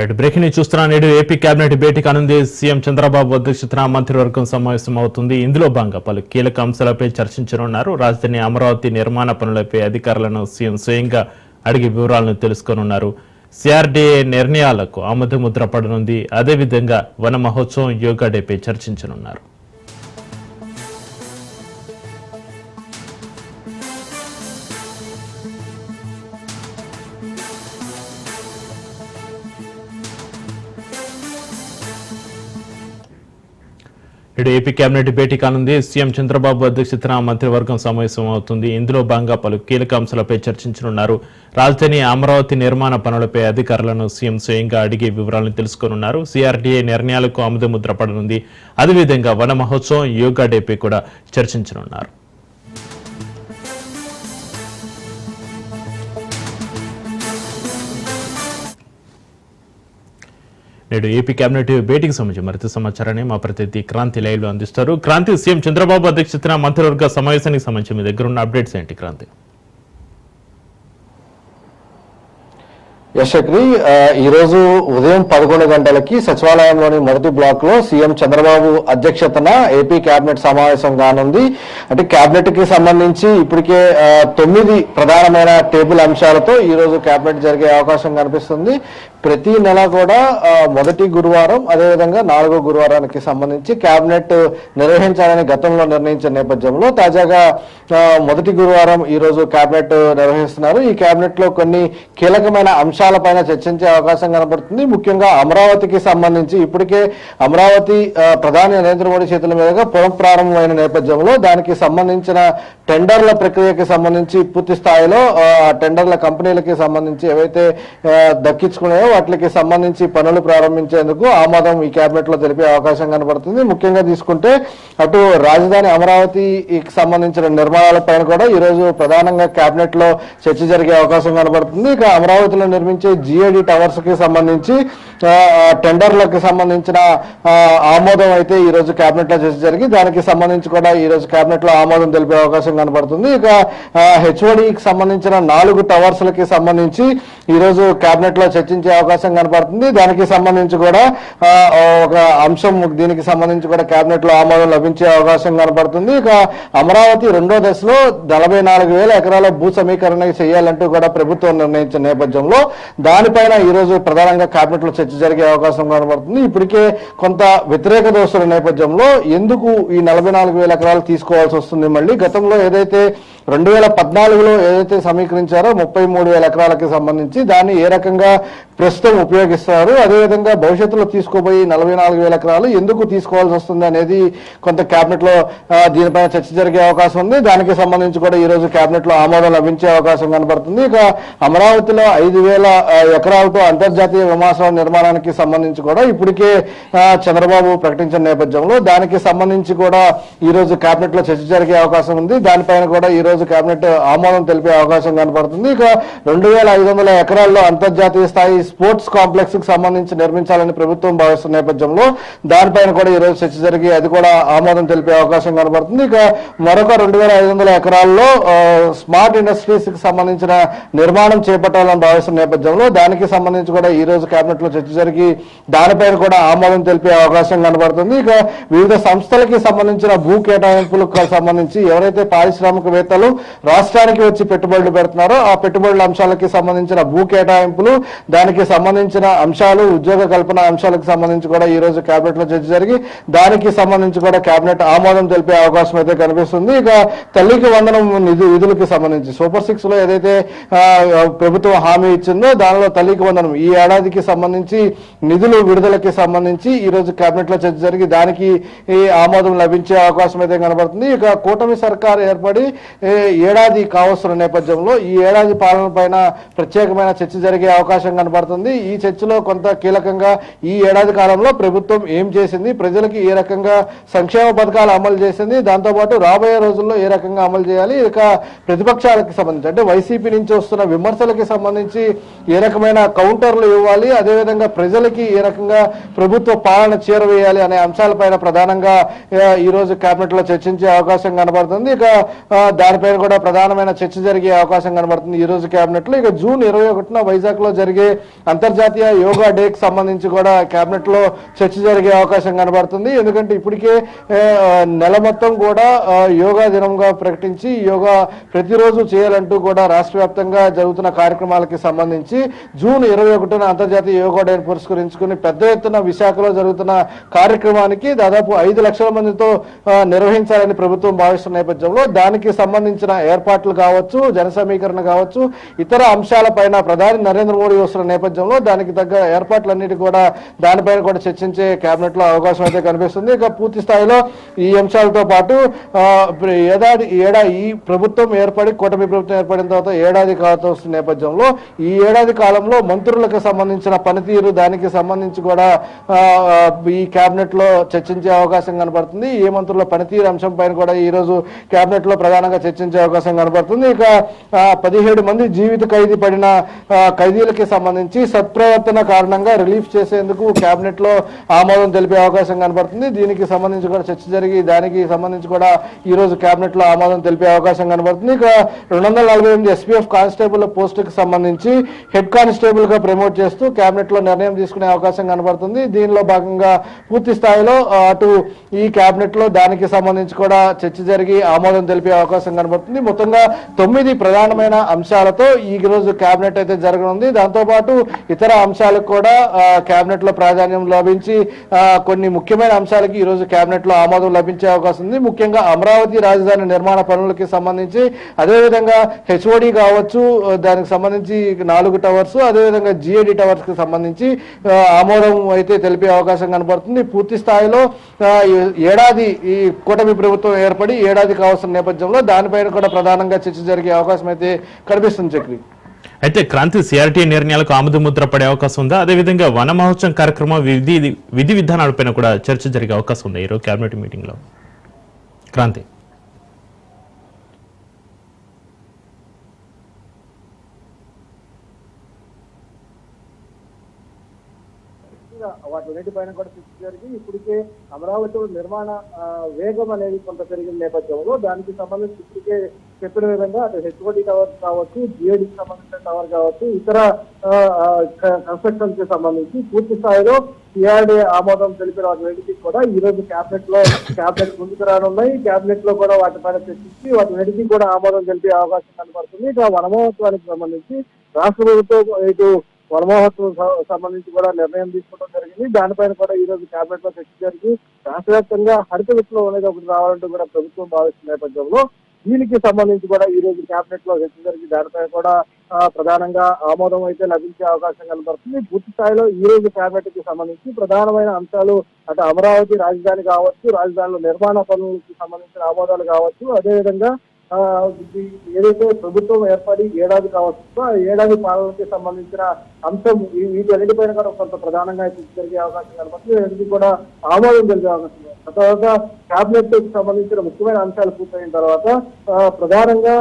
Right breaking news చూస్తున్నా నేడు AP cabinet భేటీ కానుంది సీఎం చంద్రబాబు అధ్యక్షతన మంత్రివర్గం సమావేశం అవుతుంది. ఇందులో భాగంగా పలు కీలక అంశాలపై చర్చించనున్నారు. రాజధాని అమరావతి నిర్మాణ పనులపై అధికారులను సీఎం స్వయంగా అడిగి వివరాలను తెలుసుకోనున్నారు. సిఆర్డీఏ నిర్ణయాలకు ఆమోదముద్ర పడనుంది. అదేవిధంగా వన మహోత్సవం యోగా డేపై చర్చించనున్నారు. నేడు ఏపీ కేబినెట్ భేటీ కానుంది. సీఎం చంద్రబాబు అధ్యక్షతన మంత్రివర్గం సమావేశం అవుతుంది. ఇందులో భాగంగా పలు కీలక అంశాలపై చర్చించనున్నారు. రాజధాని అమరావతి నిర్మాణ పనులపై అధికారులను సీఎం స్వయంగా అడిగి వివరాలను తెలుసుకోనున్నారు. సిఆర్డీఏ నిర్ణయాలకు ఆమోదముద్ర పడనుంది. అదేవిధంగా వన మహోత్సవం యోగా డేపై కూడా చర్చించనున్నారు. నేడు ఏపీ కేబినెట్ భేటీకి సంబంధించి మరింత సమాచారాన్ని మా ప్రతినిధి క్రాంతి లైవ్లో అందిస్తారు. క్రాంతి సీఎం చంద్రబాబు అధ్యక్షతన మంత్రివర్గ సమావేశానికి సంబంధించి మీ దగ్గర ఉన్న అప్డేట్స్ ఏంటి క్రాంతి? యశక్రి ఈరోజు ఉదయం పదకొండు గంటలకి సచివాలయంలోని మొదటి బ్లాక్లో సీఎం చంద్రబాబు అధ్యక్షతన ఏపీ కేబినెట్ సమావేశం కానుంది. అంటే కేబినెట్కి సంబంధించి ఇప్పటికే తొమ్మిది ప్రధానమైన టేబుల్ అంశాలతో ఈ రోజు కేబినెట్ జరిగే అవకాశం కనిపిస్తుంది. ప్రతి నెల కూడా మొదటి గురువారం అదేవిధంగా నాలుగో గురువారానికి సంబంధించి కేబినెట్ నిర్వహించాలని గతంలో నిర్ణయించిన నేపథ్యంలో తాజాగా మొదటి గురువారం ఈరోజు కేబినెట్ నిర్వహిస్తున్నారు. ఈ కేబినెట్లో కొన్ని కీలకమైన అంశాలపైన చర్చించే అవకాశం కనబడుతుంది. ముఖ్యంగా అమరావతికి సంబంధించి ఇప్పటికే అమరావతి ప్రధాని నరేంద్ర మోడీ చేతుల మీదుగా పునః ప్రారంభమైన నేపథ్యంలో దానికి సంబంధించిన టెండర్ల ప్రక్రియకి సంబంధించి పూర్తి స్థాయిలో టెండర్ల కంపెనీలకి సంబంధించి ఏవైతే దక్కించుకున్నాయో వాటికి సంబంధించి పనులు ప్రారంభించేందుకు ఆమోదం ఈ కేబినెట్లో తెలిపే అవకాశం కనబడుతుంది. ముఖ్యంగా తీసుకుంటే అటు రాజధాని అమరావతికి సంబంధించిన నిర్మాణాలపైన కూడా ఈ రోజు ప్రధానంగా కేబినెట్లో చర్చ జరిగే అవకాశం కనబడుతుంది. ఇక అమరావతిలో నిర్మించే జిఏడి టవర్స్కి సంబంధించి టెండర్లకు సంబంధించిన ఆమోదం అయితే ఈ రోజు కేబినెట్లో చేసి జరిగి దానికి సంబంధించి కూడా ఈ రోజు కేబినెట్లో ఆమోదం తెలిపే అవకాశం కనబడుతుంది. ఇక హెచ్ఓడికి సంబంధించిన నాలుగు టవర్స్ లకి సంబంధించి ఈ రోజు కేబినెట్లో చర్చించే అవకాశం కనబడుతుంది. దానికి సంబంధించి కూడా ఒక అంశం దీనికి సంబంధించి కూడా కేబినెట్లో ఆమోదం లభించే అవకాశం కనబడుతుంది. ఇక అమరావతి రెండో దశలో నలభై నాలుగు వేల ఎకరాల భూ సమీకరణ చేయాలంటూ కూడా ప్రభుత్వం నిర్ణయించిన నేపథ్యంలో దానిపైన ఈ రోజు ప్రధానంగా క్యాబినెట్లో చర్చ జరిగే అవకాశం కనబడుతుంది. ఇప్పటికే కొంత వ్యతిరేక దోషుల నేపథ్యంలో ఎందుకు ఈ నలభై నాలుగు వేల ఎకరాలు తీసుకోవాల్సి వస్తుంది మళ్ళీ? గతంలో ఏదైతే రెండు వేల పద్నాలుగులో ఏదైతే సమీకరించారో ముప్పై మూడు వేల ఎకరాలకి సంబంధించి దాన్ని ఏ రకంగా ప్రస్తుతం ఉపయోగిస్తారు? అదేవిధంగా భవిష్యత్తులో తీసుకోబోయి నలభై నాలుగు వేల ఎకరాలు ఎందుకు తీసుకోవాల్సి వస్తుంది అనేది కొంత క్యాబినెట్లో దీనిపైన చర్చ జరిగే అవకాశం ఉంది. దానికి సంబంధించి కూడా ఈ రోజు ఆమోదం లభించే అవకాశం కనబడుతుంది. ఇక అమరావతిలో ఐదు వేల ఎకరాలతో అంతర్జాతీయ విమానాశ్రయం నిర్మాణానికి సంబంధించి కూడా ఇప్పటికే చంద్రబాబు ప్రకటించిన నేపథ్యంలో దానికి సంబంధించి కూడా ఈ రోజు కేబినెట్లో చర్చ జరిగే అవకాశం ఉంది. దానిపైన కూడా ఈ రోజు కేబినెట్ ఆమోదం తెలిపే అవకాశం కనబడుతుంది ఇక రెండు వేల ఐదు వందల ఎకరాల్లో అంతర్జాతీయ స్థాయి స్పోర్ట్స్ కాంప్లెక్స్కి సంబంధించి నిర్మించాలని ప్రభుత్వం భావిస్తున్న నేపథ్యంలో దానిపైన కూడా ఈ రోజు చర్చ జరిగి అది కూడా ఆమోదం తెలిపే అవకాశం కనబడుతుంది ఇక మరొక రెండు వేల ఐదు వందల ఎకరాల్లో స్మార్ట్ ఇండస్ట్రీస్కి సంబంధించిన నిర్మాణం చేపట్టాలని భావిస్తున్న నేపథ్యంలో దానికి సంబంధించి కూడా ఈ రోజు కేబినెట్లో చర్చ జరిగి దానిపైన కూడా ఆమోదం తెలిపే అవకాశం కనబడుతుంది. ఇక వివిధ సంస్థలకి సంబంధించిన భూ కేటాయింపులకు సంబంధించి ఎవరైతే పారిశ్రామికవేత్తలు రాష్ట్రానికి వచ్చి పెట్టుబడులు పెడుతున్నారో ఆ పెట్టుబడుల అంశాలకి సంబంధించిన భూ కేటాయింపులు దానికి సంబంధించిన అంశాలు ఉద్యోగ కల్పన అంశాలకు సంబంధించి కూడా ఈ రోజు కేబినెట్లో చర్చ జరిగి దానికి సంబంధించి కూడా కేబినెట్ ఆమోదం తెలిపే అవకాశం అయితే కనిపిస్తుంది. ఇక తల్లికి వందనం నిధు విధులకి సంబంధించి సూపర్ సిక్స్లో ఏదైతే ప్రభుత్వం హామీ ఇచ్చిందో దానిలో తల్లికి వందనం. ఈ ఏడాదికి సంబంధించి నిధులు విడుదలకి సంబంధించి ఈ రోజు కేబినెట్లో చర్చ జరిగి దానికి ఆమోదం లభించే అవకాశం అయితే కనబడుతుంది. ఇక కూటమి సర్కార్ ఏర్పడి ఏడాది కావస్తున్న నేపథ్యంలో ఈ ఏడాది పాలన పైన ప్రత్యేకమైన చర్చ జరిగే అవకాశం కనబడుతుంది. ఈ చర్చలో కొంత కీలకంగా ఈ ఏడాది కాలంలో ప్రభుత్వం ఏం చేసింది ప్రజలకి ఏ రకంగా సంక్షేమ పథకాలు అమలు చేసింది దాంతోపాటు రాబోయే రోజుల్లో ఏ రకంగా అమలు చేయాలి ఇక ప్రతిపక్షాలకు సంబంధించి అంటే వైసీపీ నుంచి వస్తున్న విమర్శలకి సంబంధించి ఏ రకమైన కౌంటర్లు ఇవ్వాలి అదేవిధంగా ప్రజలకి ఏ రకంగా ప్రభుత్వ పాలన చేరవేయాలి అనే అంశాలపైన ప్రధానంగా ఈరోజు క్యాబినెట్లో చర్చించే అవకాశం కనబడుతుంది. ఇక దానిపైన కూడా ప్రధానమైన చర్చ జరిగే అవకాశం కనబడుతుంది ఈ రోజు ఇక జూన్ ఇరవై ఒకటిన వైజాగ్లో జరిగే అంతర్జాతీయ యోగా డేకి సంబంధించి కూడా క్యాబినెట్లో చర్చ జరిగే అవకాశం కనబడుతుంది. ఎందుకంటే ఇప్పటికే నెల మొత్తం కూడా యోగా దినంగా ప్రకటించి యోగా ప్రతిరోజు చేయాలంటూ కూడా రాష్ట్ర వ్యాప్తంగా జరుగుతున్న కార్యక్రమాలకి సంబంధించి జూన్ ఇరవై ఒకటిన అంతర్జాతీయ యోగా డే పురస్కరించుకుని పెద్ద ఎత్తున విశాఖలో జరుగుతున్న కార్యక్రమానికి దాదాపు ఐదు లక్షల మందితో నిర్వహించాలని ప్రభుత్వం భావిస్తున్న నేపథ్యంలో దానికి సంబంధించిన ఏర్పాట్లు కావచ్చు జన సమీకరణ కావచ్చు ఇతర అంశాలపైన ప్రధాని నరేంద్ర మోడీ వస్తున్న నేపథ్యంలో దానికి తగ్గ ఏర్పాట్లన్నిటి కూడా దానిపైన కూడా చర్చించే కేబినెట్లో అవకాశం అయితే కనిపిస్తుంది. ఇక పూర్తి స్థాయిలో ఈ అంశాలతో పాటు ఏడాది ఏడాది ఏడా ఈ ప్రభుత్వం ఏర్పడి కూటమి ప్రభుత్వం ఏర్పడిన తర్వాత ఏడాది కావస్తున్న నేపథ్యంలో ఈ ఏడాది కాలంలో మంత్రులకు సంబంధించిన పనితీరు దానికి సంబంధించి కూడా ఈ క్యాబినెట్లో చర్చించే అవకాశం కనబడుతుంది. ఏ మంత్రుల పనితీరు అంశం పైన కూడా ఈ రోజు ప్రధానంగా చర్చించే అవకాశం కనబడుతుంది. ఇక పదిహేడు మంది జీవిత ఖైదీ పడిన ఖైదీలకి సంబంధించి సత్ప్రవర్తన కారణంగా రిలీఫ్ చేసేందుకు క్యాబినెట్లో ఆమోదం తెలిపే అవకాశం కనబడుతుంది. దీనికి సంబంధించి కూడా చర్చ జరిగి దానికి సంబంధించి కూడా ఈ రోజు ఆమోదం తెలిపే అవకాశం కనబడుతుంది. ఇక రెండు వందల నలభై ఎనిమిది ఎస్పీఎఫ్ కానిస్టేబుల్ పోస్టుకి సంబంధించి హెడ్ కానిస్టేబుల్గా ప్రమోట్ చేస్తూ కేబినెట్లో నిర్ణయం తీసుకునే అవకాశం కనబడుతుంది. దీనిలో భాగంగా పూర్తి స్థాయిలో అటు ఈ కేబినెట్లో దానికి సంబంధించి కూడా చర్చ జరిగి ఆమోదం తెలిపే అవకాశం కనబడుతుంది. మొత్తంగా తొమ్మిది ప్రధానమైన అంశాలతో ఈ రోజు కేబినెట్ అయితే జరగనుంది. దాంతోపాటు ఇతర అంశాలకు కూడా క్యాబినెట్లో కేబినెట్లో ప్రాధాన్యం లభించి కొన్ని ముఖ్యమైన అంశాలకి ఈ రోజు కేబినెట్లో ఆమోదం లభించే అవకాశం ఉంది. ముఖ్యంగా అమరావతి రాజధాని నిర్మాణ పనులకి సంబంధించి అదేవిధంగా హెచ్ఓడి కావచ్చు దానికి సంబంధించి నాలుగు టవర్స్ అదేవిధంగా జిఏడి టవర్స్కి సంబంధించి ఆమోదం అయితే తెలిపే అవకాశం కనబడుతుంది. పూర్తి స్థాయిలో ఏడాది ఈ కూటమి ప్రభుత్వం ఏర్పడి ఏడాది కావాల్సిన నేపథ్యంలో దానిపైన కూడా ప్రధానంగా చర్చ జరిగే అవకాశం అయితే కనిపిస్తుంది చక్రి. అయితే క్రాంతి సిఆర్టీ నిర్ణయాలకు ఆమోద ముద్ర పడే అవకాశం ఉందా? అదేవిధంగా వన మహోత్సవం కార్యక్రమం విధి విధి విధానాలపైన కూడా చర్చ జరిగే అవకాశం ఉంది? ఈరోజు కేబినెట్ మీటింగ్లో క్రాంతి. పైన కూడా చర్చ జరిగి ఇప్పటికే అమరావతి నిర్మాణ వేగం అనేది కొంత పెరిగిన నేపథ్యంలో దానికి సంబంధించి ఇప్పటికే చెప్పిన విధంగా అటు హెచ్ఓడి టవర్ కావచ్చు జిఏడికి సంబంధించిన టవర్ కావచ్చు ఇతర కన్స్ట్రక్షన్కి సంబంధించి పూర్తి స్థాయిలో సిఆర్డీ ఆమోదం తెలిపిన వాటి కూడా ఈ రోజు క్యాబినెట్లో క్యాబినెట్ ముందుకు రానున్నాయి. క్యాబినెట్లో కూడా వాటిపైన చర్చించి వాటి కూడా ఆమోదం తెలిపే అవకాశం కనబడుతుంది. ఇక వనమహోత్సవానికి సంబంధించి రాష్ట్ర ప్రభుత్వం ఇటు వనమహోత్సవం సంబంధించి కూడా నిర్ణయం తీసుకోవడం జరిగింది. దానిపైన కూడా ఈ రోజు కేబినెట్లో చర్చ జరిగి రాష్ట్ర వ్యాప్తంగా హరిత విప్లవం అనేది ఒకటి రావాలంటూ కూడా ప్రభుత్వం భావిస్తున్న నేపథ్యంలో దీనికి సంబంధించి కూడా ఈ రోజు కేబినెట్లో చర్చ జరిగి దానిపై కూడా ప్రధానంగా ఆమోదం అయితే లభించే అవకాశం కనబడుతుంది. పూర్తి స్థాయిలో ఈ రోజు కేబినెట్కి సంబంధించి ప్రధానమైన అంశాలు అటు అమరావతి రాజధాని కావచ్చు రాజధానిలో నిర్మాణ పనులకు సంబంధించిన ఆమోదాలు కావచ్చు. అదేవిధంగా ఏదైతే ప్రభుత్వం ఏర్పడి ఏడాది కావచ్చు ఆ ఏడాది పాలనకి సంబంధించిన అంశం వీటన్నిటిపైన కూడా కొంత ప్రధానంగా జరిగే అవకాశం కనబడుతుంది. వీటికి కూడా ఆమోదం జరిగే అవకాశం ఆ తర్వాత కేబినెట్ సంబంధించిన ముఖ్యమైన అంశాలు పూర్తయిన తర్వాత ప్రధానంగా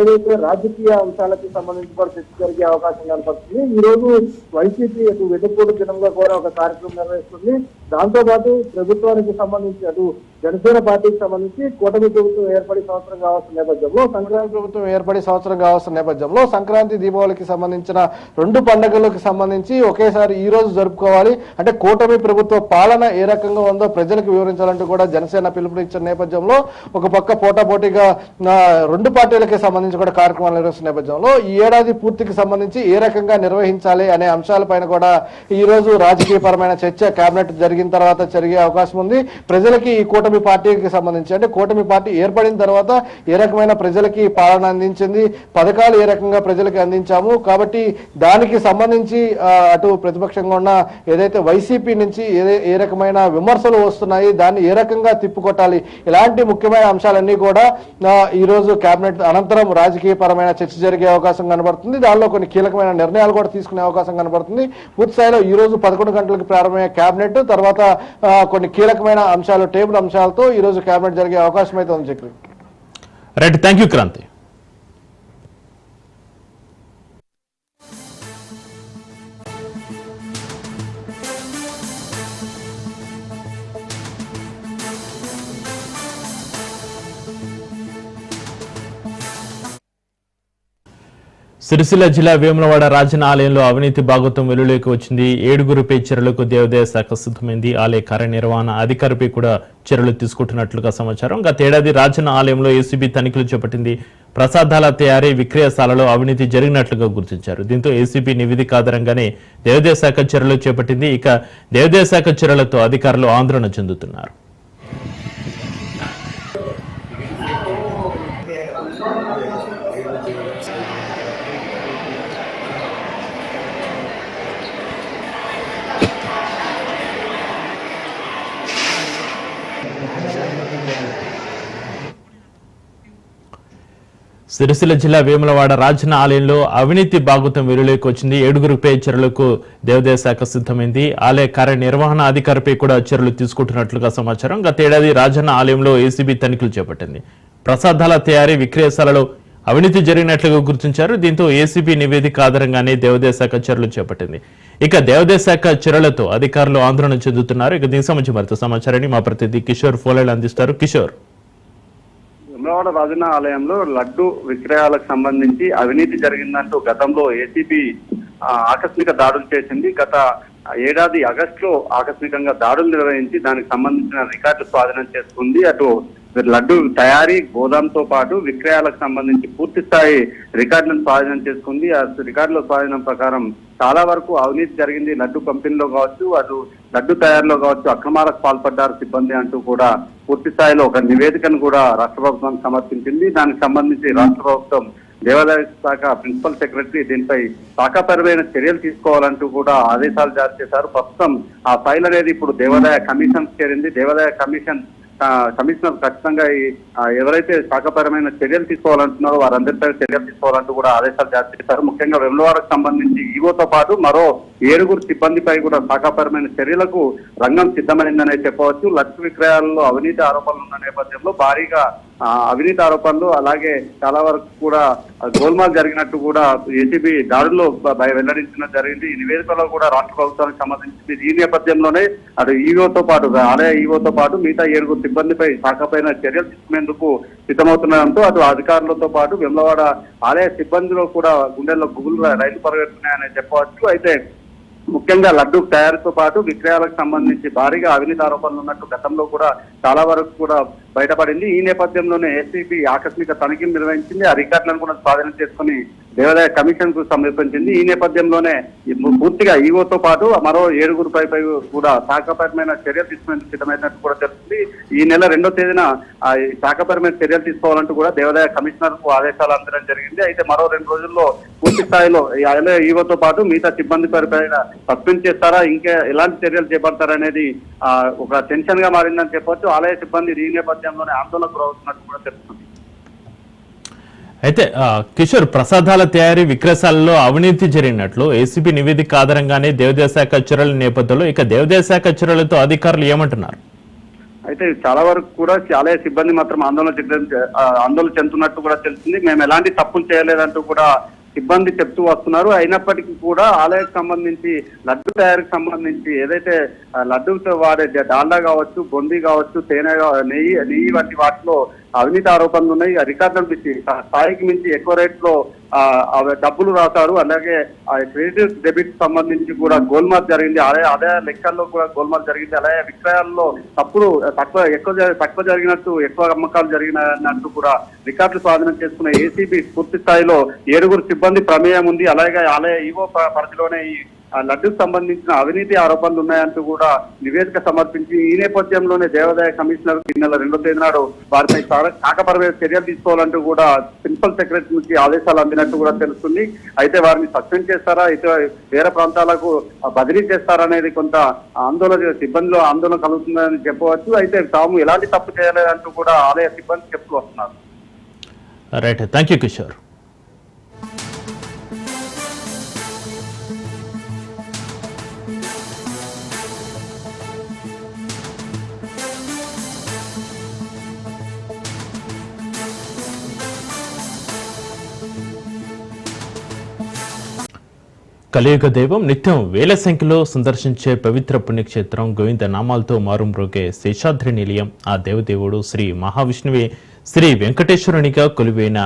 ఏదైతే రాజకీయ అంశాలకి సంబంధించి కూడా చర్చ జరిగే అవకాశం కనపడుతుంది ఈ రోజు వైసీపీ అటు వెనుకూడు దినంగా కూడా ఒక కార్యక్రమం నిర్వహిస్తుంది. దాంతో పాటు ప్రభుత్వానికి సంబంధించి అటు జనసేన పార్టీకి సంబంధించి కూటమి ప్రభుత్వం ఏర్పడి సంవత్సరం కావాల్సిన నేపథ్యంలో సంక్రాంతి ప్రభుత్వం ఏర్పడి సంవత్సరం కావాల్సిన నేపథ్యంలో సంక్రాంతి దీపావళికి సంబంధించిన రెండు పండుగలకు సంబంధించి ఒకేసారి ఈ రోజు జరుపుకోవాలి. అంటే కూటమి ప్రభుత్వ పాలన ఏ రకంగా ఉందో ప్రజలకు వివరించాలంటూ కూడా జనసేన పిలుపునిచ్చిన నేపథ్యంలో ఒక పక్క పోటాపోటీగా రెండు పార్టీలకి సంబంధించి కూడా కార్యక్రమాలు నిర్వహిస్తున్న నేపథ్యంలో ఈ ఏడాది పూర్తికి సంబంధించి ఏ రకంగా నిర్వహించాలి అనే అంశాలపైన కూడా ఈ రోజు రాజకీయపరమైన చర్చ కేబినెట్ జరిగిన తర్వాత జరిగే అవకాశం ఉంది. ప్రజలకి ఈ కూటమి పార్టీకి సంబంధించి అంటే కూటమి పార్టీ ఏర్పడిన తర్వాత ఏ రకమైన ప్రజలకి పాలన అందించింది పథకాలు ఏ రకంగా ప్రజలకి అందించాము కాబట్టి దానికి సంబంధించి అటు ప్రతిపక్షంగా ఉన్న ఏదైతే వైసీపీ నుంచి ఏ ఏ రకమైన విమర్శలు వస్తున్నాయి దాన్ని ఏ రకంగా తిప్పుకొట్టాలి ఇలాంటి ముఖ్యమైన అంశాలన్నీ కూడా ఈరోజు ఈ రోజు కేబినెట్ అనంతరం రాజకీయ పరమైన చర్చ జరిగే అవకాశం కనబడుతుంది. దానిలో కొన్ని కీలకమైన నిర్ణయాలు కూడా తీసుకునే అవకాశం కనబడుతుంది. పూర్తి స్థాయిలో ఈ రోజు పదకొండు గంటలకు ప్రారంభమయ్యే కేబినెట్ తర్వాత కొన్ని కీలకమైన అంశాలు టేబుల్ అంశాలు ఈ రోజు కేబినెట్ జరిగే అవకాశం అయితే ఉంది Chakri. Right thank you Kranthi. Sircilla జిల్లా వేములవాడ రాజన ఆలయంలో అవినీతి భాగత్వం వెలుగులోకి వచ్చింది. ఏడుగురుపై చర్యలకు దేవాదాయ శాఖ సిద్ధమైంది. ఆలయ కార్యనిర్వహణ అధికారిపై కూడా చర్యలు తీసుకుంటున్నట్లుగా సమాచారం. గతేడాది రాజన ఆలయంలో ఏసీబీ తనిఖీలు చేపట్టింది. ప్రసాదాల తయారీ విక్రయశాలలో అవినీతి జరిగినట్లుగా గుర్తించారు. దీంతో ఏసీబీ నివేదిక ఆధారంగానే దేవాదాయ శాఖ చర్యలు చేపట్టింది. ఇక దేవాదాయ శాఖ చర్యలతో అధికారులు ఆందోళన చెందుతున్నారు. సిరిసిల్ల జిల్లా వేములవాడ రాజన ఆలయంలో అవినీతి బాగుతం వెలుగులోకి వచ్చింది. ఏడుగురుపై చర్యలకు దేవాదాయ శాఖ సిద్ధమైంది. ఆలయ కార్యనిర్వహణ అధికారిపై కూడా చర్యలు తీసుకుంటున్నట్లుగా సమాచారం. గతేడాది రాజన్న ఆలయంలో ఏసీబీ తనిఖీలు చేపట్టింది. ప్రసాదాల తయారీ విక్రయశాలలో అవినీతి జరిగినట్లుగా గుర్తించారు. దీంతో ఏసీబీ నివేదిక ఆధారంగానే దేవాదాయ శాఖ చర్యలు చేపట్టింది. ఇక దేవాదాయ శాఖ చర్యలతో అధికారులు ఆందోళన చెందుతున్నారు. ఇక దీనికి సంబంధించి మరింత సమాచారాన్ని మా ప్రతినిధి కిషోర్ ఫోలేలు అందిస్తారు. కిషోర్. వేములవాడ రాజన్న ఆలయంలో లడ్డు విక్రయాలకు సంబంధించి అవినీతి జరిగిందంటూ గతంలో ఏసీబీ ఆకస్మిక దాడులు చేసింది. గత ఏడాది ఆగస్టులో ఆకస్మికంగా దాడులు నిర్వహించి దానికి సంబంధించిన రికార్డు స్వాధీనం చేసుకుంది. అటు లడ్డు తయారీ గోదాంతో పాటు విక్రయాలకు సంబంధించి పూర్తి స్థాయి రికార్డులను స్వాధీనం చేసుకుంది. ఆ రికార్డుల స్వాధీనం ప్రకారం చాలా వరకు అవినీతి జరిగింది. లడ్డు కంపెనీలో కావచ్చు అటు లడ్డు తయారీలో కావచ్చు అక్రమాలకు పాల్పడ్డారు సిబ్బంది అంటూ కూడా పూర్తి స్థాయిలో ఒక నివేదికను కూడా రాష్ట్ర ప్రభుత్వం సమర్పించింది. దానికి సంబంధించి రాష్ట్ర ప్రభుత్వం దేవాదాయ శాఖ ప్రిన్సిపల్ సెక్రటరీ దీనిపై శాఖపరమైన చర్యలు తీసుకోవాలంటూ కూడా ఆదేశాలు జారీ చేశారు. ప్రస్తుతం ఆ ఫైల్ అనేది ఇప్పుడు దేవాదాయ కమిషన్ చేరింది. దేవాదాయ కమిషన్ కమిషనర్ ఖచ్చితంగా ఎవరైతే శాఖపరమైన చర్యలు తీసుకోవాలంటున్నారో వారందరిపై చర్యలు తీసుకోవాలంటూ కూడా ఆదేశాలు జారీ చేశారు. ముఖ్యంగా వెమ్లవాడకు సంబంధించి ఈవోతో పాటు మరో ఏడుగురు సిబ్బందిపై కూడా శాఖపరమైన చర్యలకు రంగం సిద్ధమైందనే చెప్పవచ్చు. లక్ష విక్రయాల్లో అవినీతి ఆరోపణలు ఉన్న నేపథ్యంలో భారీగా అవినీతి ఆరోపణలు అలాగే చాలా వరకు కూడా గోల్మాల్ జరిగినట్టు కూడా ఏసీబీ దాడుల్లో వెల్లడించడం జరిగింది. ఈ నివేదికలో కూడా రాష్ట్ర ప్రభుత్వానికి సంబంధించింది ఈ నేపథ్యంలోనే అటు ఈవోతో పాటు ఆలయ ఈవోతో పాటు మిగతా ఏడుగురు సిబ్బందిపై శాఖపైన చర్యలు తీసుకునేందుకు సిద్ధమవుతుండడంతో అటు అధికారులతో పాటు వెమ్లవాడ ఆలయ సిబ్బందిలో కూడా గుండెల్లో గుగులు రైలు పరగెడుతున్నాయని చెప్పవచ్చు. అయితే ముఖ్యంగా లడ్డు తయారీతో పాటు విక్రయాలకు సంబంధించి భారీగా అవినీతి ఆరోపణలు ఉన్నట్టు గతంలో కూడా చాలా వరకు కూడా బయటపడింది. ఈ నేపథ్యంలోనే ఏసీబీ ఆకస్మిక తనిఖీలు నిర్వహించింది. ఆ రికార్డులను కూడా స్వాధీనం చేసుకుని దేవాదాయ కమిషన్కు సమర్పించింది. ఈ నేపథ్యంలోనే పూర్తిగా ఈవోతో పాటు మరో ఏడుగురుపై పై కూడా శాఖపరమైన చర్యలు తీసుకునేందుకు సిద్ధమైనట్టు కూడా తెలుస్తుంది. ఈ నెల రెండో తేదీన శాఖపరమైన చర్యలు తీసుకోవాలంటూ కూడా దేవాదాయ కమిషనర్కు ఆదేశాలు అందడం జరిగింది. అయితే మరో రెండు రోజుల్లో పూర్తి స్థాయిలో ఈవోతో పాటు మిగతా సిబ్బంది పైన సస్పెండ్ చేస్తారా? ఇంకా ఎలాంటి చర్యలు చేపడతారనేది ఆ, ఒక టెన్షన్గా మారిందని చెప్పొచ్చు. ఆలయ సిబ్బంది ఈ నేపథ్యం నేపథ్యంలోనే ఆందోళనకు గురవుతున్నట్టు కూడా తెలుస్తుంది. అయితే కిషోర్ ప్రసాదాల తయారీ విక్రయశాలలో అవినీతి జరిగినట్లు ఏసీబీ నివేదిక ఆధారంగానే దేవాదాయ శాఖ చర్యల నేపథ్యంలో ఇక దేవాదాయ శాఖ చర్యలతో అధికారులు ఏమంటున్నారు? అయితే చాలా వరకు కూడా ఆలయ సిబ్బంది మాత్రం ఆందోళన ఆందోళన చెందుతున్నట్టు కూడా తెలుస్తుంది. మేము ఎలాంటి తప్పులు చేయలేదంటూ కూడా సిబ్బంది చెప్తూ వస్తున్నారు. అయినప్పటికీ కూడా ఆలయకు సంబంధించి లడ్డు తయారీకి సంబంధించి ఏదైతే లడ్డూతో వాడే డాల్డా కావచ్చు బొంది కావచ్చు తేనె నెయ్యి నెయ్యి వంటి వాటిలో అవినీతి ఆరోపణలు ఉన్నాయి. ఆ రికార్డులను మించి స్థాయికి మించి ఎక్కువ రేట్లో లో అవి డబ్బులు రాశారు. అలాగే ఆ క్రెడిట్ డెబిట్ సంబంధించి కూడా గోల్మాల్ జరిగింది. అదే అదే లెక్కల్లో కూడా గోల్మాల్ జరిగింది. అలాగే విక్రయాల్లో తప్పుడు తక్కువ ఎక్కువ తక్కువ జరిగినట్టు ఎక్కువ అమ్మకాలు జరిగినట్టు కూడా రికార్డులు స్వాధీనం చేసుకున్న ఏసీబీ పూర్తి స్థాయిలో ఏడుగురు సిబ్బంది ప్రమేయం ఉంది. అలాగే ఆలయ ఈవో ప- పరిధిలోనే ఈ లడ్డుకు సంబంధించిన అవినీతి ఆరోపణలు ఉన్నాయంటూ కూడా నివేదిక సమర్పించి ఈ నేపథ్యంలోనే దేవాదాయ కమిషనర్ ఈ నెల రెండో తేదీ నాడు వారిపై శాఖపరమైన చర్యలు తీసుకోవాలంటూ కూడా ప్రిన్సిపల్ సెక్రటరీ నుంచి ఆదేశాలు అందినట్టు కూడా తెలుస్తుంది. అయితే వారిని సస్పెండ్ చేస్తారా? ఇతర వేరే ప్రాంతాలకు బదిలీ చేస్తారా అనేది కొంత ఆందోళన సిబ్బందిలో ఆందోళన కలుగుతుందని చెప్పవచ్చు. అయితే తాము ఎలాంటి తప్పు చేయలేదంటూ కూడా ఆలయ సిబ్బంది చెప్తూ వస్తున్నారు రైట్. Thank you Kishore. కలియుగ దైవం నిత్యం వేల సంఖ్యలో సందర్శించే పవిత్ర పుణ్యక్షేత్రం గోవింద నామాలతో మారుమ్రోగే శేషాద్రి నిలయం ఆ దేవదేవుడు శ్రీ మహావిష్ణువే శ్రీ వెంకటేశ్వరునిగా కొలువైన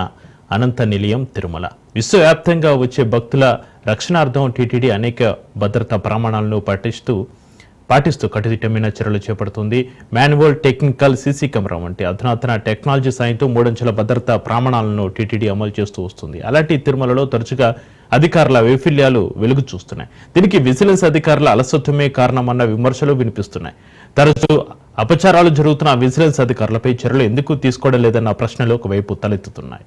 అనంత నిలయం తిరుమల. విశ్వవ్యాప్తంగా వచ్చే భక్తుల రక్షణార్థం టీటీడీ అనేక భద్రతా ప్రమాణాలను పాటిస్తూ పాటిస్తూ కట్టుదిట్టమైన చర్యలు చేపడుతుంది. మాన్యువల్ టెక్నికల్ సీసీ కెమెరా వంటి అధునాతన టెక్నాలజీ సాయంతో మూడంచెల భద్రతా ప్రమాణాలను టీటీడీ అమలు చేస్తూ వస్తుంది. అలాంటి తిరుమలలో తరచుగా అధికారుల వైఫల్యాలు వెలుగు చూస్తున్నాయి. దీనికి విజిలెన్స్ అధికారుల అలసత్వమే కారణమన్న విమర్శలు వినిపిస్తున్నాయి. తరచూ అపచారాలు జరుగుతున్న విజిలెన్స్ అధికారులపై చర్యలు ఎందుకు తీసుకోవడం లేదన్న ప్రశ్నలు ఒకవైపు తలెత్తుతున్నాయి.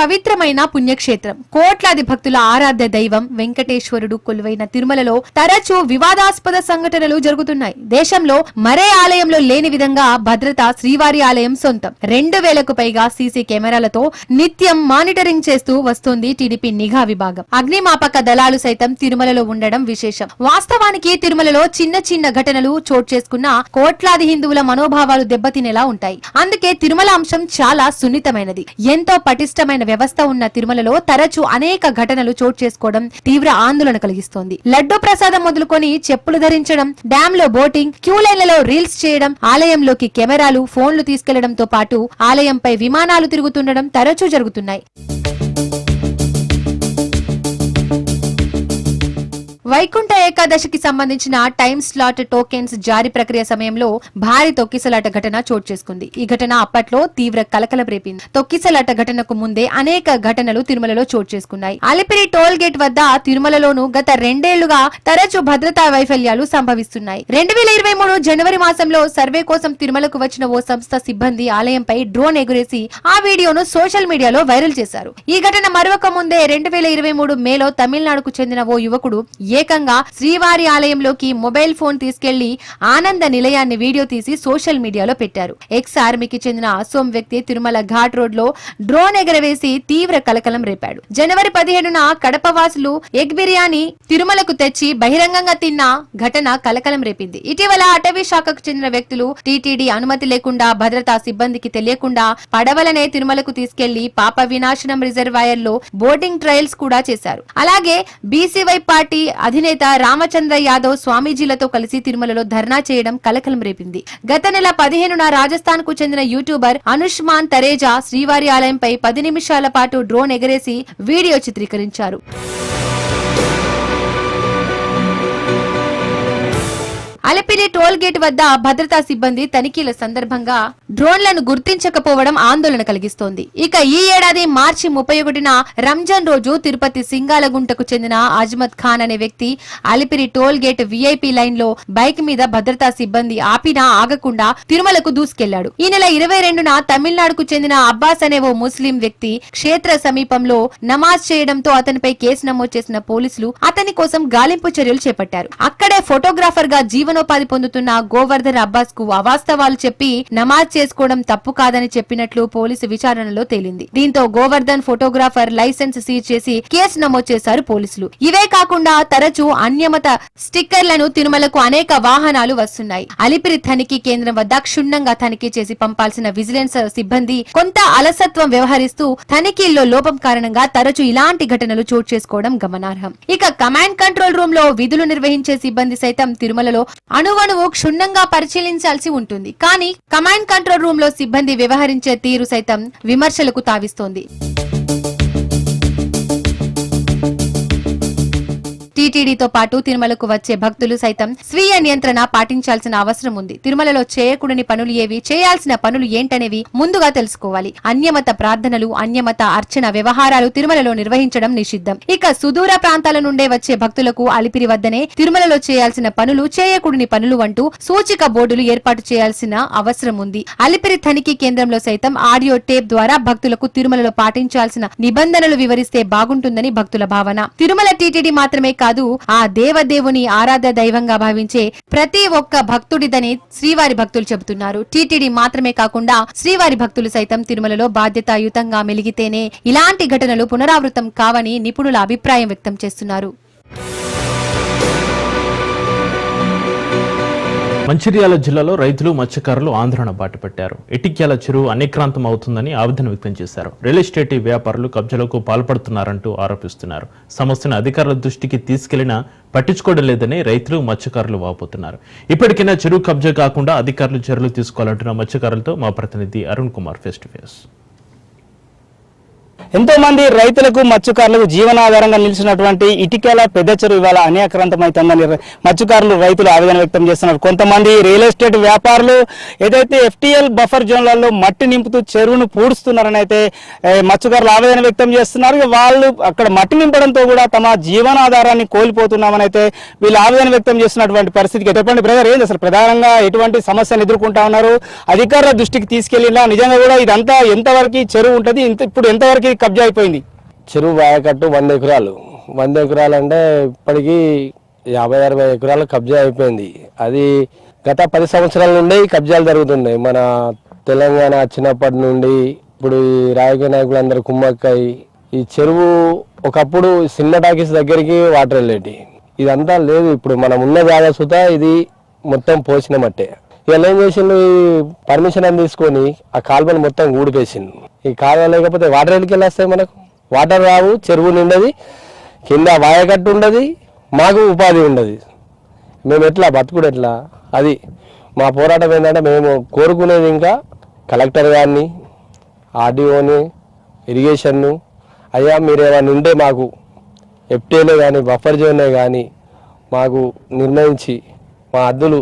పవిత్రమైన పుణ్యక్షేత్రం. కోట్లాది భక్తుల ఆరాధ్య దైవం వెంకటేశ్వరుడు కొలువైన తిరుమలలో తరచూ వివాదాస్పద సంఘటనలు జరుగుతున్నాయి. దేశంలో మరే ఆలయంలో లేని విధంగా భద్రత శ్రీవారి ఆలయం సొంతం. రెండు వేలకు పైగా సీసీ కెమెరాలతో నిత్యం మానిటరింగ్ చేస్తూ వస్తోంది టీడీపీ నిఘా విభాగం. అగ్నిమాపక దళాలు సైతం తిరుమలలో ఉండడం విశేషం. వాస్తవానికి తిరుమలలో చిన్న చిన్న ఘటనలు చోటు చేసుకున్న కోట్లాది హిందువుల మనోభావాలు దెబ్బతినేలా ఉంటాయి. అందుకే తిరుమల అంశం చాలా సున్నితమైనది. ఎంతో పటిష్టమైన వ్యవస్థ ఉన్న తిరుమలలో తరచూ అనేక ఘటనలు చోటు చేసుకోవడం తీవ్ర ఆందోళన కలిగిస్తోంది. లడ్డూ ప్రసాదం మొదలుకొని చెప్పులు ధరించడం డ్యామ్లో బోటింగ్ క్యూ లైన్లలో రీల్స్ చేయడం ఆలయంలోకి కెమెరాలు ఫోన్లు తీసుకెళ్ళడంతో పాటు ఆలయంపై విమానాలు తిరుగుతుండడం తరచూ జరుగుతున్నాయి. వైకుంఠ ఏకాదశికి సంబంధించిన టైం స్లాట్ టోకెన్స్ జారీ ప్రక్రియ సమయంలో భారీ తొక్కిసలాట ఘటన చోటు చేసుకుంది. ఈ ఘటన అప్పట్లో తీవ్ర కలకలం రేపింది. తొక్కిసలాట ఘటనకు ముందే అనేక ఘటనలు తిరుమలలో చోటు చేసుకున్నాయి. అలిపిరి టోల్ గేట్ వద్ద తిరుమలలోను గత రెండేళ్ళుగా తరచూ భద్రతా వైఫల్యాలు సంభవిస్తున్నాయి. రెండు వేల ఇరవై మూడు జనవరి మాసంలో సర్వే కోసం తిరుమలకు వచ్చిన ఓ సంస్థ సిబ్బంది ఆలయంపై డ్రోన్ ఎగురేసి ఆ వీడియోను సోషల్ మీడియాలో వైరల్ చేశారు. ఈ ఘటన మరొక ముందే రెండు వేల ఇరవై మూడు మేలో తమిళనాడుకు చెందిన ఓ యువకుడు ఏకంగా శ్రీవారి ఆలయంలోకి మొబైల్ ఫోన్ తీసుకెళ్ళి ఆనంద నిలయాన్ని వీడియో తీసి సోషల్ మీడియాలో పెట్టారు. ఎక్స్ ఆర్మీకి చెందిన అసోం వ్యక్తి తిరుమల ఘాట్ రోడ్లో డ్రోన్ ఎగరవేసి తీవ్ర కలకలం రేపాడు. జనవరి పదిహేడున కడప వాసులు ఎగ్ బిర్యానీ తిరుమలకు తెచ్చి బహిరంగంగా తిన్న ఘటన కలకలం రేపింది. ఇటీవల అటవీ శాఖకు చెందిన వ్యక్తులు టీటీడీ అనుమతి లేకుండా భద్రతా సిబ్బందికి తెలియకుండా పడవలనే తిరుమలకు తీసుకెళ్ళి పాప వినాశనం రిజర్వాయర్లో బోటింగ్ ట్రయల్స్ కూడా చేశారు. అలాగే బీసీవై పార్టీ అధినేత రామచంద్ర యాదవ్ స్వామీజీలతో కలిసి తిరుమలలో ధర్నా చేయడం కలకలం రేపింది. గత నెల పదిహేనున రాజస్థాన్కు చెందిన యూట్యూబర్ అనుష్మాన్ తరేజా శ్రీవారి ఆలయంపై పది నిమిషాల పాటు డ్రోన్ ఎగరేసి వీడియో చిత్రీకరించారు. అలపిరి టోల్ గేట్ వద్ద భద్రతా సిబ్బంది తనిఖీల సందర్భంగా డ్రోన్లను గుర్తించకపోవడం ఆందోళన కలిగిస్తోంది. ఇక ఈ ఏడాది మార్చి ముప్పై ఒకటిన రంజాన్ రోజు తిరుపతి సింగాలగుంటకు చెందిన అజ్మద్ ఖాన్ అనే వ్యక్తి అలిపిరి టోల్ గేట్ విఐపి లైన్లో బైక్ మీద భద్రతా సిబ్బంది ఆపినా ఆగకుండా తిరుమలకు దూసుకెళ్ళాడు. ఈ నెల ఇరవై రెండున తమిళనాడుకు చెందిన అబ్బాస్ అనే ఓ ముస్లిం వ్యక్తి క్షేత్ర సమీపంలో నమాజ్ చేయడంతో అతనిపై కేసు నమోదు చేసిన పోలీసులు అతని కోసం గాలింపు చర్యలు చేపట్టారు. అక్కడే ఫోటోగ్రాఫర్గా జీవనోపాధి పొందుతున్న గోవర్ధన్ అబ్బాస్కు అవాస్తవాలు చెప్పి నమాజ్ చేసుకోవడం తప్పు కాదని చెప్పినట్లు పోలీసు విచారణలో తేలింది. దీంతో గోవర్ధన్ ఫోటోగ్రాఫర్ లైసెన్స్ సీజ్ చేసి కేసు నమోదు చేశారు పోలీసులు. ఇవే కాకుండా తరచూ అన్యమత స్టిక్కర్లను తిరుమలకు అనేక వాహనాలు వస్తున్నాయి. అలిపిరి తనిఖీ కేంద్రం వద్ద క్షుణ్ణంగా తనిఖీ చేసి పంపాల్సిన విజిలెన్స్ సిబ్బంది కొంత అలసత్వం వ్యవహరిస్తూ తనిఖీల్లో లోపం కారణంగా తరచూ ఇలాంటి ఘటనలు చోటు చేసుకోవడం గమనార్హం. ఇక కమాండ్ కంట్రోల్ రూమ్లో విధులు నిర్వహించే సిబ్బంది సైతం తిరుమలలో అణువణువు క్షుణ్ణంగా పరిశీలించాల్సి ఉంటుంది. కానీ కమాండ్ కంట్రోల్ రూమ్లో సిబ్బంది వ్యవహరించే తీరు సైతం విమర్శలకు తావిస్తోంది. టీటీడీతో పాటు తిరుమలకు వచ్చే భక్తులు సైతం స్వీయ నియంత్రణ పాటించాల్సిన అవసరం ఉంది. తిరుమలలో చేయకూడని పనులు ఏవి? చేయాల్సిన పనులు ఏంటనేవి ముందుగా తెలుసుకోవాలి. అన్యమత ప్రార్థనలు అన్యమత అర్చన వ్యవహారాలు తిరుమలలో నిర్వహించడం నిషిద్ధం. ఇక సుదూర ప్రాంతాల నుండే వచ్చే భక్తులకు అలిపిరి వద్దనే తిరుమలలో చేయాల్సిన పనులు చేయకూడని పనులు అంటూ సూచిక బోర్డులు ఏర్పాటు చేయాల్సిన అవసరం ఉంది. అలిపిరి తనిఖీ కేంద్రంలో సైతం ఆడియో టేప్ ద్వారా భక్తులకు తిరుమలలో పాటించాల్సిన నిబంధనలు వివరిస్తే బాగుంటుందని భక్తుల భావన. తిరుమల టీటీడీ మాత్రమే కాదు ఆ దేవదేవుని ఆరాధ దైవంగా భావించే ప్రతి ఒక్క భక్తుడిదని శ్రీవారి భక్తులు చెబుతున్నారు. టీటీడీ మాత్రమే కాకుండా శ్రీవారి భక్తులు సైతం తిరుమలలో బాధ్యతాయుతంగా మెలిగితేనే ఇలాంటి ఘటనలు పునరావృతం కావని నిపుణుల అభిప్రాయం వ్యక్తం చేస్తున్నారు. మంచిర్యాల జిల్లాలో రైతులు మత్స్యకారులు ఆందోళన బాటపట్టారు. ఇటిక్యాల చెరువు అనేక్రాంతం అవుతుందని ఆవేదన వ్యక్తం చేశారు. రియల్ ఎస్టేట్ వ్యాపారులు కబ్జాలకు పాల్పడుతున్నారంటూ ఆరోపిస్తున్నారు. సమస్యను అధికారుల దృష్టికి తీసుకెళ్ళినా పట్టించుకోవడం లేదని రైతులు మత్స్యకారులు వాపోతున్నారు. ఇప్పటికైనా చెరువు కబ్జా కాకుండా అధికారులు చర్యలు తీసుకోవాలంటున్న మత్స్యకారులతో మా ప్రతినిధి Arun Kumar face to face ఎంతో మంది రైతులకు మత్స్యకారులకు జీవనాధారంగా నిలిచినటువంటి ఇటికేల పెద్ద చెరువు ఇవాళ అనేకరంతమైతుందని మత్స్యకారులు రైతులు ఆవేదన వ్యక్తం చేస్తున్నారు. కొంతమంది రియల్ ఎస్టేట్ వ్యాపారులు ఏదైతే ఎఫ్టీఎల్ బఫర్ జోన్లలో మట్టి నింపుతూ చెరువును పూడుస్తున్నారని అయితే మత్స్యకారులు ఆవేదన వ్యక్తం చేస్తున్నారు. వాళ్ళు అక్కడ మట్టి నింపడంతో కూడా తమ జీవనాధారాన్ని కోల్పోతున్నామని అయితే వీళ్ళు ఆవేదన వ్యక్తం చేస్తున్నటువంటి పరిస్థితికి చెప్పండి బ్రదర్ ఏంది అసలు ప్రధానంగా ఎటువంటి సమస్యను ఎదుర్కొంటా ఉన్నారు? అధికారుల దృష్టికి తీసుకెళ్ళినా నిజంగా కూడా ఇదంతా ఎంతవరకు చెరువు ఉంటుంది? ఇంత ఇప్పుడు ఎంతవరకు కబ్జా అయిపోయింది. చెరువు వాయకట్టు వంద ఎకరాలు. వంద ఎకరాలు అంటే ఇప్పటికీ యాభై అరవై ఎకరాలు కబ్జా అయిపోయింది. అది గత పది సంవత్సరాల నుండి కబ్జాలు జరుగుతున్నాయి మన తెలంగాణ వచ్చినప్పటి నుండి ఇప్పుడు ఈ రాజకీయ అందరు కుమ్మక్కై ఈ చెరువు ఒకప్పుడు చిన్న టాకీస్ దగ్గరికి వాటర్ వెళ్ళేటి. ఇదంతా లేదు. ఇప్పుడు మనం ఉన్న జాగా సుత ఇది మొత్తం పోసిన మట్టే. వీళ్ళు ఏం చేసిండు ఈ పర్మిషన్ అని తీసుకొని ఆ కాలువని మొత్తం ఊడిపేసిండు ఈ కాలువ లేకపోతే వాటర్ ఎడికి వెళ్ళేస్తాయి మనకు? వాటర్ రావు చెరువు నిండది కింద వాయకట్టు ఉండదు మాకు ఉపాధి ఉండదు. మేము ఎట్లా బతుకుడు ఎట్లా? అది మా పోరాటం ఏంటంటే మేము కోరుకునేది ఇంకా కలెక్టర్ గారిని ఆర్డీఓని ఇరిగేషన్ను అయ్యా మీరు ఏమైనా ఉంటే మాకు ఎఫ్టీఏలే కానీ బఫర్ జోనే కానీ మాకు నిర్ణయించి మా అద్దులు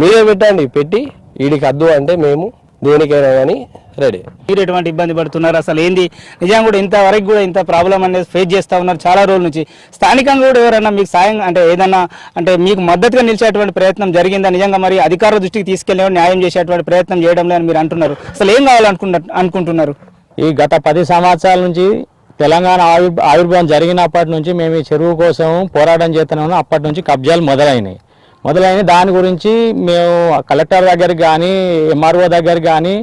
మీరే పెట్టండి పెట్టి వీడికి అద్దు అంటే మేము దేనికైనా కానీ రెడీ. మీరు ఎటువంటి ఇబ్బంది పడుతున్నారు? అసలు ఏంది? నిజంగా కూడా ఇంతవరకు కూడా ఇంత ప్రాబ్లం అనేది ఫేస్ చేస్తా ఉన్నారు చాలా రోజుల నుంచి. స్థానికంగా కూడా ఎవరైనా మీకు సాయం అంటే ఏదన్నా అంటే మీకు మద్దతుగా నిలిచేటువంటి ప్రయత్నం జరిగిందా? నిజంగా మరి అధికారుల దృష్టికి తీసుకెళ్ళి న్యాయం చేసేటువంటి ప్రయత్నం చేయడం లేదని మీరు అంటున్నారు. అసలు ఏం కావాలనుకున్న అనుకుంటున్నారు? ఈ గత పది సంవత్సరాల నుంచి తెలంగాణ ఆవిర్ ఆవిర్భావం జరిగినప్పటి నుంచి మేము ఈ చెరువు కోసం పోరాటం చేస్తున్నాము. అప్పటి నుంచి కబ్జాలు మొదలైనాయి. మొదలైన దాని గురించి మేము కలెక్టర్ దగ్గర కానీ ఎంఆర్ఓ దగ్గర కానీ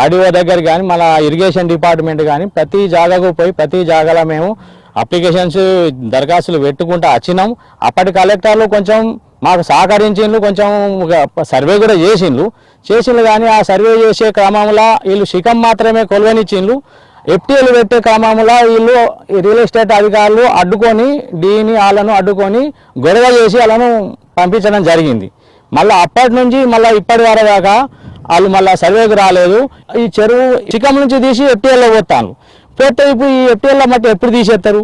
ఆర్డీఓ దగ్గర కానీ మన ఇరిగేషన్ డిపార్ట్మెంట్ కానీ ప్రతి జాగాకు పోయి ప్రతి జాగాలో మేము అప్లికేషన్స్ దరఖాస్తులు పెట్టుకుంటూ వచ్చినాం. అప్పటి కలెక్టర్లు కొంచెం మాకు సహకరించిండ్రు కొంచెం సర్వే కూడా చేసిండ్రు. చేసిండ్రు కానీ ఆ సర్వే చేసే క్రమంలో వీళ్ళు శిఖం మాత్రమే కొలవనిచ్చిండ్రు. ఎఫ్టీఎల్ పెట్టే క్రమంలో వీళ్ళు ఈ రియల్ ఎస్టేట్ అధికారులు అడ్డుకొని డీని వాళ్ళను అడ్డుకొని గొడవ చేసి వాళ్ళను పంపించడం జరిగింది. మళ్ళీ అప్పటి నుంచి మళ్ళీ ఇప్పటి వరకు దాకా వాళ్ళు మళ్ళీ సర్వేకి రాలేదు. ఈ చెరువు చికం నుంచి తీసి ఎఫ్టీఎల్లో పోతాను పోతే ఇప్పుడు ఈ ఎఫ్టీఎల్ల మట్టి ఎప్పుడు తీసేస్తారు?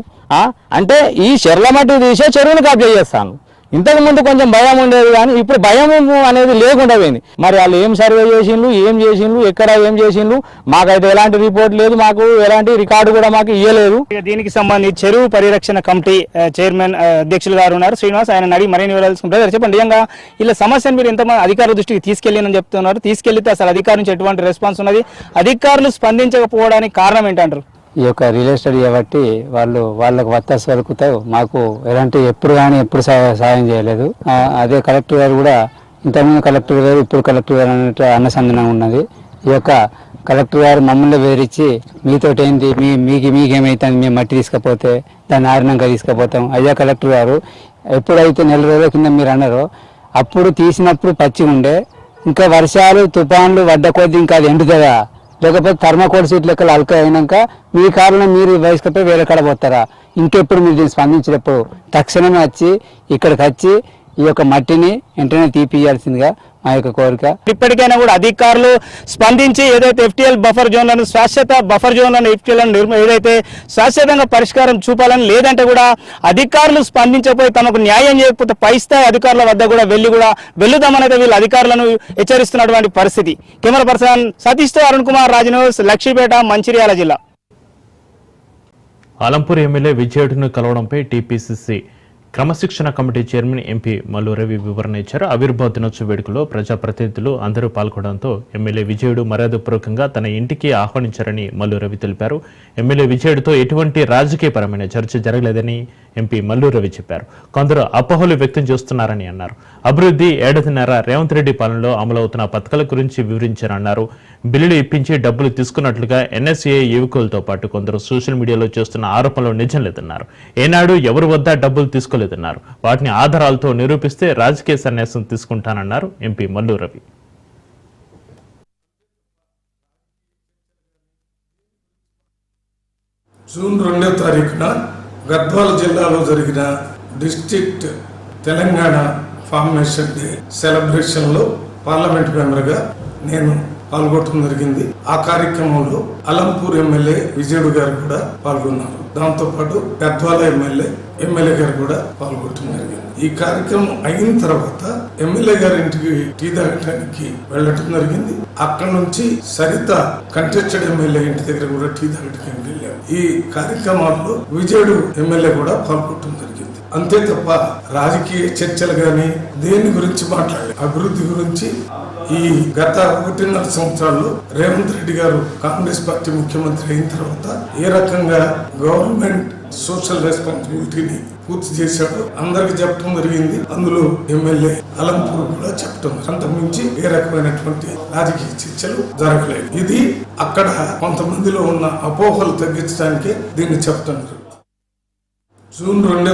అంటే ఈ చెర్ల మట్టి తీసే చెరువును కబ్జా చేస్తాను. ఇంతకు ముందు కొంచెం భయం ఉండేది కానీ ఇప్పుడు భయం అనేది లేకుండా పోయింది. మరి వాళ్ళు ఏం సర్వే చేసిండ్రు ఏం చేసిండ్రు ఎక్కడ ఏం చేసిండ్రు? మాకైతే ఎలాంటి రిపోర్ట్ లేదు మాకు ఎలాంటి రికార్డు కూడా మాకు ఇవ్వలేదు దీనికి సంబంధించి చెరువు పరిరక్షణ కమిటీ చైర్మన్ అధ్యక్షులు గారు ఉన్నారు. శ్రీనివాస్ ఆయన అడిగి మరిన్ని వివరాలు చెప్పండి. నిజంగా ఇలా సమస్యను మీరు ఎంతమంది అధికారుల దృష్టికి తీసుకెళ్ళినని చెప్తున్నారు. తీసుకెళ్తే అసలు అధికారుల నుంచి ఎటువంటి రెస్పాన్స్ ఉన్నది? అధికారులు స్పందించకపోవడానికి కారణం ఏంటంటారు? ఈ యొక్క రియల్ ఎస్టేట్ కాబట్టి వాళ్ళు వాళ్ళకు వత్తాసు వలుకుతావు మాకు ఎలాంటి ఎప్పుడు కానీ ఎప్పుడు సహా- సహాయం చేయలేదు. అదే కలెక్టర్ గారు కూడా ఇంతకుముందు కలెక్టర్ గారు ఇప్పుడు కలెక్టర్ గారు అన్నట్టు అన్నసందనం ఉన్నది. ఈ యొక్క కలెక్టర్ గారు మమ్మల్ని వేరిచ్చి మీతో ఏంటి మీ మీకు మీకేమైతుంది మేము మట్టి తీసుకపోతే దాన్ని ఆరినాక తీసుకుపోతాం. అయ్యా కలెక్టర్ గారు ఎప్పుడైతే నెల రోజుల కింద మీరు అన్నారో అప్పుడు తీసినప్పుడు పచ్చి ఉండే ఇంకా వర్షాలు తుఫాన్లు వడ్డ కొద్దీ ఇంకా అది ఎండుతుందా? లేకపోతే థర్మాకోల్ సీట్ లెక్కలు అల్క అయినాక మీ కారణం మీరు వయసుకపోయి వేరే కాడ పోతారా? ఇంకెప్పుడు మీరు దీన్ని స్పందించినప్పుడు? తక్షణమే వచ్చి ఇక్కడికి వచ్చి ఈ యొక్క మట్టిని వెంటనే తీపియాల్సిందిగా మా యొక్క కోరిక. ఇప్పటికైనా కూడా అధికారులు స్పందించి ఏదైతే ఎఫ్టీఎల్ బఫర్ జోన్లను శాశ్వత బఫర్ జోన్లను ఎఫ్టీఎల్ ఏదైతే శాశ్వతంగా పరిష్కారం చూపాలని లేదంటే కూడా అధికారులు స్పందించకపోయి తమకు న్యాయం చేయకపోతే పై స్థాయి అధికారుల వద్ద కూడా వెళ్ళి కూడా వెళ్ళుదామని వీళ్ళు అధికారులను హెచ్చరిస్తున్నటువంటి పరిస్థితి. కెమెరా పర్సన్ సతీష్తో అరుణ్ కుమార్ రాజనూస్ లక్ష్మీపేట మంచిర్యాల జిల్లా. ఆలంపూర్ ఎమ్మెల్యే విజయుడిని కలవడంపై టీపీసీసీ క్రమశిక్షణ committee chairman MP Mallu Ravi వివరణ ఇచ్చారు. ఆవిర్భావ దినోత్సవ వేడుకలో ప్రజాప్రతినిధులు అందరూ పాల్గొనడంతో ఎమ్మెల్యే విజయుడు మర్యాదపూర్వకంగా తన ఇంటికి ఆహ్వానించారని మల్లు రవి తెలిపారు. ఎమ్మెల్యే విజయుడితో ఎటువంటి రాజకీయపరమైన చర్చ జరగలేదని ఎంపీ మల్లు రవి చెప్పారు. కొందరు అపోహలు వ్యక్తం చేస్తున్నారని అన్నారు. అభివృద్ధి ఏడాదిన్నర రేవంత్ రెడ్డి పాలనలో అమలవుతున్న పథకాల గురించి వివరించారన్నారు బిల్లులు ఇప్పించి డబ్బులు తీసుకున్నట్లుగా ఎన్ఎస్ఏ యువకులతో పాటు కొందరు సోషల్ మీడియాలో చేస్తున్న ఆరోపణలు నిజం లేదన్నారు. ఏనాడు ఎవరి వద్ద డబ్బులు తీసుకోలేదన్నారు. వాటిని ఆధారాలతో నిరూపిస్తే రాజకీయ సన్యాసం తీసుకుంటానన్నారు ఎంపీ మల్లు రవి. జూన్ రెండో తారీఖున గద్వాల జిల్లాలో జరిగిన డిస్ట్రిక్ట్ తెలంగాణ ఫార్మేషన్ డే సెలబ్రేషన్లో పార్లమెంట్ మెంబర్గా నేను పాల్గొనడం జరిగింది. ఆ కార్యక్రమంలో అలంపూర్ ఎమ్మెల్యే విజయుడు గారు కూడా పాల్గొన్నారు. దాంతో పాటు గద్వాల ఎమ్మెల్యే ఎమ్మెల్యే గారు కూడా పాల్గొనడం జరిగింది. ఈ కార్యక్రమం అయిన తర్వాత ఎమ్మెల్యే గారి ఇంటికి టీ తాగడానికి వెళ్ళటం జరిగింది. అక్కడ నుంచి సరిత కంటెస్టెడ్ ఎమ్మెల్యే ఇంటి దగ్గర కూడా టీ తాగడానికి వెళ్ళాం ఈ కార్యక్రమాల్లో విజయుడు ఎమ్మెల్యే కూడా పాల్గొనడం జరిగింది. అంతే తప్ప రాజకీయ చర్చలు గాని దేని గురించి మాట్లాడలేదు. అభివృద్ధి గురించి ఈ గత ఒకటిన్నర సంవత్సరాల్లో రేవంత్ రెడ్డి గారు కాంగ్రెస్ పార్టీ ముఖ్యమంత్రి అయిన తర్వాత ఏ రకంగా గవర్నమెంట్ సోషల్ రెస్పాన్సిబిలిటీని పూర్తి చేశాడు అందరికి చెప్పడం జరిగింది. అందులో ఎమ్మెల్యే అలంపూర్ కూడా చెప్పడం అంతకుమించి ఏ రకమైనటువంటి రాజకీయ చర్చలు జరగలేదు. ఇది అక్కడ కొంతమందిలో ఉన్న అపోహలు తగ్గించడానికి దీన్ని చెప్పడం జరుగుతుంది. జూన్ రెండో